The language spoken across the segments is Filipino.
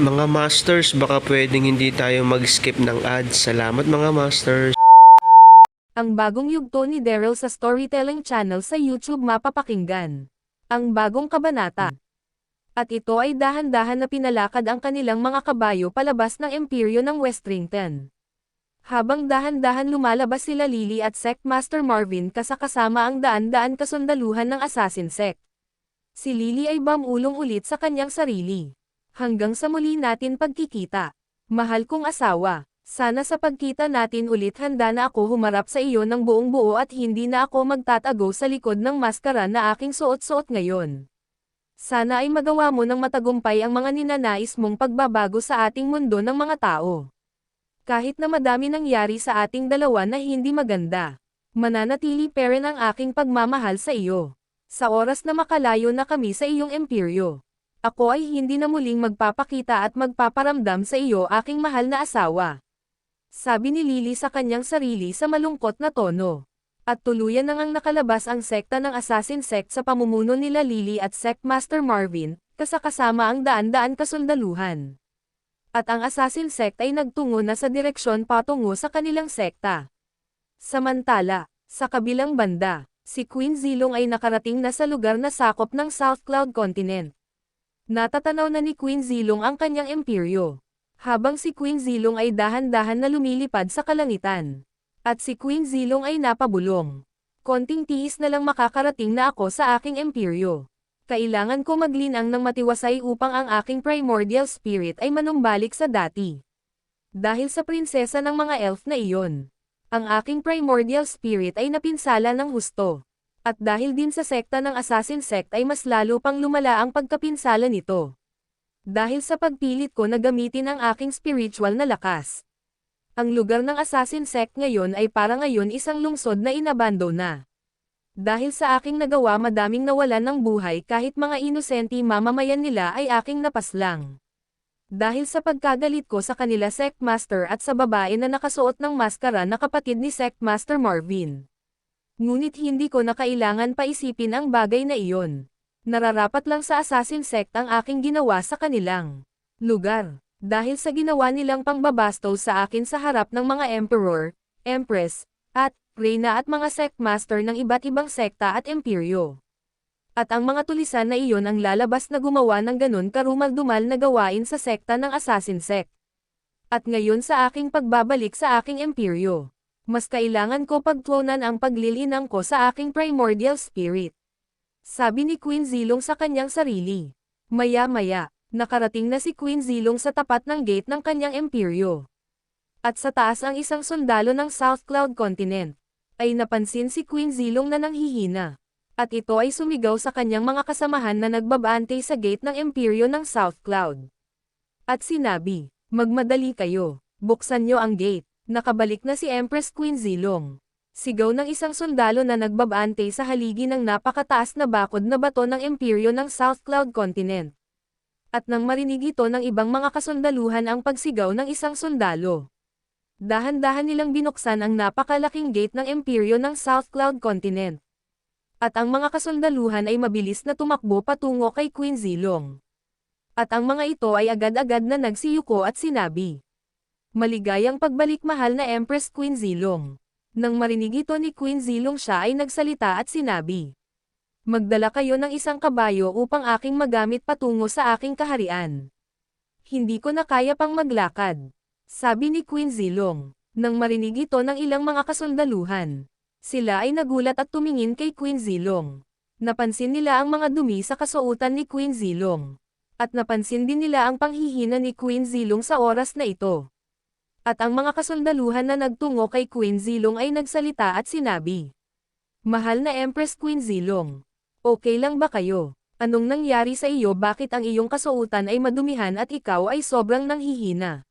Mga Masters, baka pwedeng hindi tayo mag-skip ng ads. Salamat mga Masters. Ang bagong yugto ni Daryl sa Storytelling Channel sa YouTube mapapakinggan. Ang bagong kabanata. At ito ay dahan-dahan na pinalakad ang kanilang mga kabayo palabas ng imperyo ng Westrington. Habang dahan-dahan lumalabas sila Lily at Sect Master Marvin kasakasama ang daan-daan kasundaluhan ng Assassin Sect. Si Lily ay bamulong ulit sa kanyang sarili. Hanggang sa muli natin pagkikita. Mahal kong asawa. Sana sa pagkita natin ulit handa na ako humarap sa iyo ng buong buo at hindi na ako magtatago sa likod ng maskara na aking suot-suot ngayon. Sana ay magawa mo ng matagumpay ang mga ninanais mong pagbabago sa ating mundo ng mga tao. Kahit na madami nangyari sa ating dalawa na hindi maganda, mananatili pa rin ang aking pagmamahal sa iyo. Sa oras na makalayo na kami sa iyong imperyo. Ako ay hindi na muling magpapakita at magpaparamdam sa iyo aking mahal na asawa. Sabi ni Lily sa kanyang sarili sa malungkot na tono. At tuluyan na ngang nakalabas ang sekta ng Assassin Sect sa pamumuno nila Lily at Sect Master Marvin, kasakasama ang daan-daan kasundaluhan. At ang Assassin Sect ay nagtungo na sa direksyon patungo sa kanilang sekta. Samantala, sa kabilang banda, si Queen Zilong ay nakarating na sa lugar na sakop ng South Cloud Continent. Natatanaw na ni Queen Zilong ang kanyang imperyo habang si Queen Zilong ay dahan-dahan na lumilipad sa kalangitan. At si Queen Zilong ay napabulong. Konting tiis na lang makakarating na ako sa aking imperyo. Kailangan ko maglinang ng matiwasay upang ang aking primordial spirit ay manumbalik sa dati. Dahil sa prinsesa ng mga elf na iyon, ang aking primordial spirit ay napinsala ng husto. At dahil din sa sekta ng assassin sect ay mas lalo pang lumala ang pagkapinsala nito. Dahil sa pagpilit ko na gamitin ang aking spiritual na lakas. Ang lugar ng assassin sect ngayon ay para ngayon isang lungsod na inabando na. Dahil sa aking nagawa madaming nawalan ng buhay kahit mga inosenti mamamayan nila ay aking napaslang. Dahil sa pagkagalit ko sa kanila sect master at sa babae na nakasuot ng maskara na kapatid ni sect master Marvin. Ngunit hindi ko na kailangan paisipin ang bagay na iyon. Nararapat lang sa assassin sect ang aking ginawa sa kanilang lugar. Dahil sa ginawa nilang pangbabasto sa akin sa harap ng mga emperor, empress, at reyna at mga sect master ng iba't ibang sekta at imperyo. At ang mga tulisan na iyon ang lalabas na gumawa ng ganun karumal-dumal na gawain sa sekta ng assassin sect. At ngayon sa aking pagbabalik sa aking imperyo, mas kailangan ko pagtuunan ang paglilinang ko sa aking primordial spirit. Sabi ni Queen Zilong sa kanyang sarili. Maya-maya, nakarating na si Queen Zilong sa tapat ng gate ng kanyang imperyo. At sa taas ang isang sundalo ng South Cloud Continent, ay napansin si Queen Zilong na nanghihina. At ito ay sumigaw sa kanyang mga kasamahan na nagbabante sa gate ng imperyo ng South Cloud. At sinabi, magmadali kayo, buksan nyo ang gate, nakabalik na si Empress Queen Zilong. Sigaw ng isang sundalo na nagbabante sa haligi ng napakataas na bakod na bato ng imperyo ng South Cloud Continent. At nang marinig ito ng ibang mga kasundaluhan ang pagsigaw ng isang sundalo. Dahan-dahan nilang binuksan ang napakalaking gate ng imperyo ng South Cloud Continent. At ang mga kasundaluhan ay mabilis na tumakbo patungo kay Queen Zilong. At ang mga ito ay agad-agad na nagsiyuko at sinabi. Maligayang pagbalik mahal na Empress Queen Zilong. Nang marinig ito ni Queen Zilong siya ay nagsalita at sinabi. Magdala kayo ng isang kabayo upang aking magamit patungo sa aking kaharian. Hindi ko na kaya pang maglakad. Sabi ni Queen Zilong. Nang marinig ito ng ilang mga kasundaluhan. Sila ay nagulat at tumingin kay Queen Zilong. Napansin nila ang mga dumi sa kasuotan ni Queen Zilong. At napansin din nila ang panghihina ni Queen Zilong sa oras na ito. At ang mga kasundaluhan na nagtungo kay Queen Zilong ay nagsalita at sinabi. Mahal na Empress Queen Zilong. Okay lang ba kayo? Anong nangyari sa iyo bakit ang iyong kasuotan ay madumihan at ikaw ay sobrang nanghihina?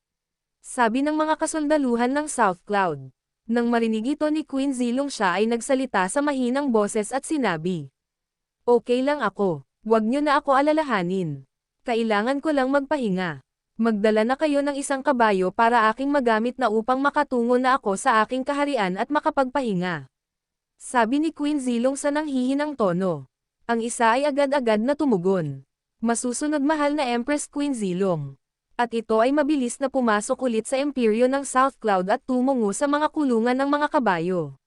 Sabi ng mga kasundaluhan ng South Cloud. Nang marinig ito ni Queen Zilong siya ay nagsalita sa mahinang boses at sinabi. Okay lang ako, wag niyo na ako alalahanin. Kailangan ko lang magpahinga. Magdala na kayo ng isang kabayo para aking magamit na upang makatungo na ako sa aking kaharian at makapagpahinga. Sabi ni Queen Zilong sa nanghihinang tono. Ang isa ay agad-agad na tumugon. Masusunod mahal na Empress Queen Zilong. At ito ay mabilis na pumasok ulit sa imperyo ng South Cloud at tumungo sa mga kulungan ng mga kabayo.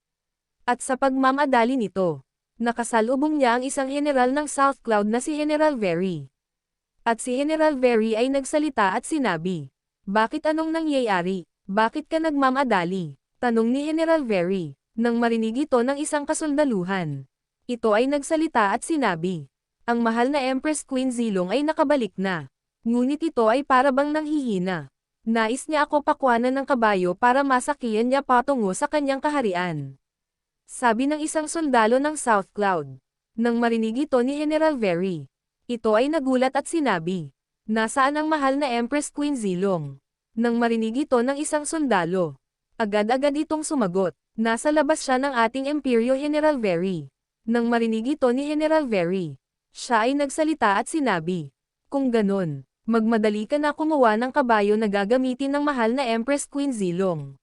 At sa pagmamadali nito, nakasalubong niya ang isang general ng South Cloud na si General Very. At si General Very ay nagsalita at sinabi, Bakit anong nangyayari? Bakit ka nagmamadali? Tanong ni General Very, nang marinig ito ng isang kasundaluhan. Ito ay nagsalita at sinabi, Ang mahal na Empress Queen Zilong ay nakabalik na. Ngunit ito ay para bang nanghihina. Nais niya ako pakwanan ng kabayo para masakiyan niya patungo sa kanyang kaharian. Sabi ng isang sundalo ng South Cloud. Nang marinig ito ni General Very. Ito ay nagulat at sinabi. Nasaan ang mahal na Empress Queen Zilong? Nang marinig ito ng isang sundalo. Agad-agad itong sumagot. Nasa labas siya ng ating Imperyo General Very. Nang marinig ito ni General Very. Siya ay nagsalita at sinabi. Kung ganon, magmadali ka na kumuha ng kabayo na gagamitin ng mahal na Empress Queen Zilong.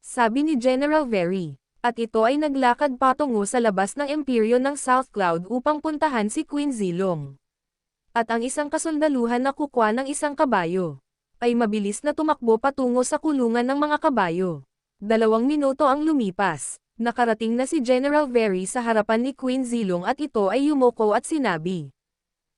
Sabi ni General Very. At ito ay naglakad patungo sa labas ng imperyo ng South Cloud upang puntahan si Queen Zilong. At ang isang kasundaluhan na kukwa ng isang kabayo, ay mabilis na tumakbo patungo sa kulungan ng mga kabayo. Dalawang minuto ang lumipas, nakarating na si General Very sa harapan ni Queen Zilong at ito ay yumoko at sinabi.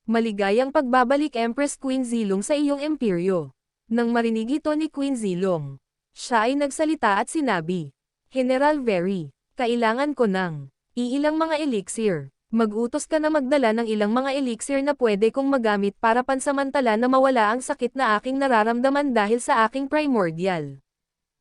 Maligayang pagbabalik Empress Queen Zilong sa iyong imperyo. Nang marinig ito ni Queen Zilong, siya ay nagsalita at sinabi, General Very, kailangan ko ng iilang mga elixir. Mag-utos ka na magdala ng ilang mga elixir na pwede kong magamit para pansamantala na mawala ang sakit na aking nararamdaman dahil sa aking primordial.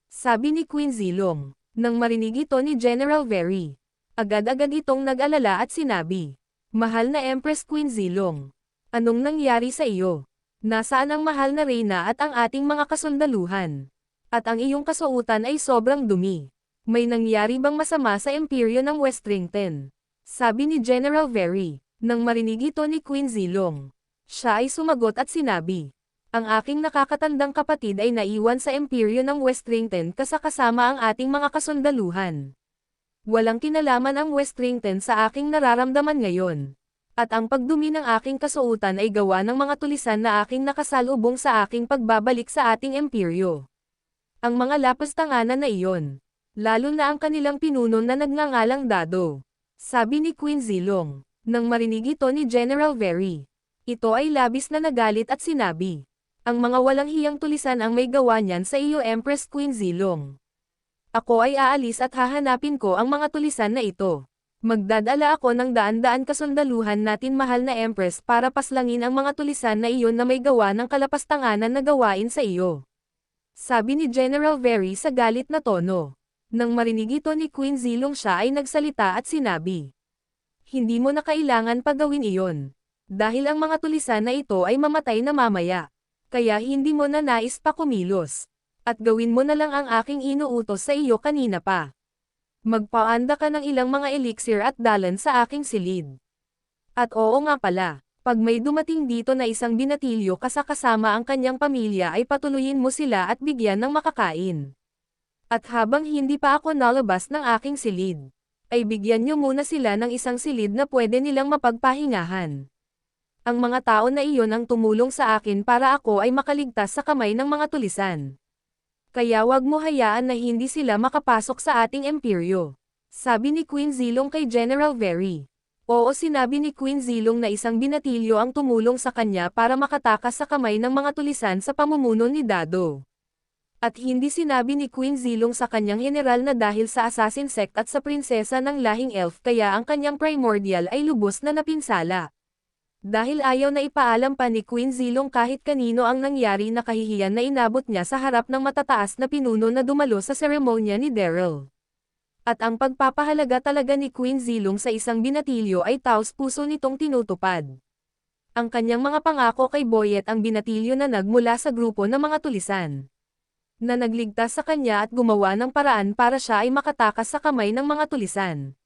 Sabi ni Queen Zilong, nang marinig ito ni General Very. Agad-agad itong nag-alala at sinabi, Mahal na Empress Queen Zilong, anong nangyari sa iyo? Nasaan ang mahal na reyna at ang ating mga kasundaluhan? At ang iyong kasuutan ay sobrang dumi. May nangyari bang masama sa imperyo ng Westrington? Sabi ni General Very, nang marinig ito ni Queen Zilong. Siya ay sumagot at sinabi, Ang aking nakakatandang kapatid ay naiwan sa imperyo ng Westrington kasakasama ang ating mga kasundaluhan. Walang kinalaman ang Westrington sa aking nararamdaman ngayon. At ang pagdumi ng aking kasuutan ay gawa ng mga tulisan na aking nakasalubong sa aking pagbabalik sa ating imperyo. Ang mga lapastanganan na iyon, lalo na ang kanilang pinuno na nagngangalang Dado. Sabi ni Queen Zilong, nang marinig ito ni General Very. Ito ay labis na nagalit at sinabi. Ang mga walang hiyang tulisan ang may gawa niyan sa iyo Empress Queen Zilong. Ako ay aalis at hahanapin ko ang mga tulisan na ito. Magdadala ako ng daan-daan kasundaluhan natin mahal na Empress para paslangin ang mga tulisan na iyon na may gawa ng kalapastanganan na gawain sa iyo. Sabi ni General Very sa galit na tono. Nang marinig ito ni Queen Zilong siya ay nagsalita at sinabi. Hindi mo na kailangan pagawin iyon. Dahil ang mga tulisan na ito ay mamatay na mamaya. Kaya hindi mo na nais pa kumilos. At gawin mo na lang ang aking inuutos sa iyo kanina pa. Magpaanda ka ng ilang mga elixir at dalan sa aking silid. At oo nga pala, pag may dumating dito na isang binatilyo kasakasama ang kanyang pamilya ay patuluyin mo sila at bigyan ng makakain. At habang hindi pa ako nalabas ng aking silid, ay bigyan niyo muna sila ng isang silid na pwede nilang mapagpahingahan. Ang mga tao na iyon ang tumulong sa akin para ako ay makaligtas sa kamay ng mga tulisan. Kaya wag mo hayaan na hindi sila makapasok sa ating imperyo. Sabi ni Queen Zilong kay General Very. Oo sinabi ni Queen Zilong na isang binatilyo ang tumulong sa kanya para makatakas sa kamay ng mga tulisan sa pamumuno ni Dado. At hindi sinabi ni Queen Zilong sa kanyang general na dahil sa assassin sect at sa prinsesa ng lahing elf kaya ang kanyang primordial ay lubos na napinsala. Dahil ayaw na ipaalam pa ni Queen Zilong kahit kanino ang nangyari na kahihiyan na inabot niya sa harap ng matataas na pinuno na dumalo sa seremonya ni Daryl. At ang pagpapahalaga talaga ni Queen Zilong sa isang binatilyo ay taos puso nitong tinutupad. Ang kanyang mga pangako kay Boyet ang binatilyo na nagmula sa grupo ng mga tulisan. Na nagligtas sa kanya at gumawa ng paraan para siya ay makatakas sa kamay ng mga tulisan.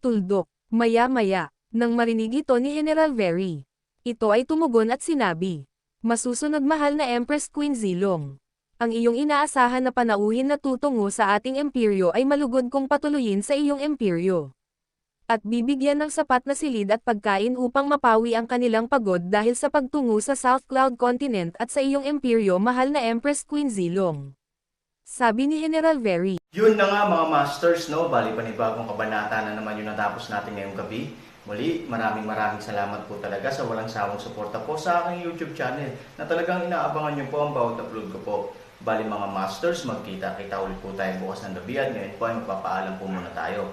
Tuldok, maya-maya, nang marinig ito ni General Very. Ito ay tumugon at sinabi, Masusunod mahal na Empress Queen Zilong. Ang iyong inaasahan na panauhin na tutungo sa ating imperyo ay malugod kong patuloyin sa iyong imperyo. At bibigyan ng sapat na silid at pagkain upang mapawi ang kanilang pagod dahil sa pagtungo sa South Cloud Continent at sa iyong imperyo mahal na Empress Queen Zilong. Sabi ni General Very. Yun na nga mga masters, no? Bali panibagong kabanata na naman yung natapos natin ngayong gabi. Muli, maraming maraming salamat po talaga sa walang sawang suporta po sa aking YouTube channel na talagang inaabangan nyo po ang bawat upload ko po. Bali mga masters, magkita-kita ulit po tayo bukas ng gabi at ngayon po ay magpapaalam po muna tayo.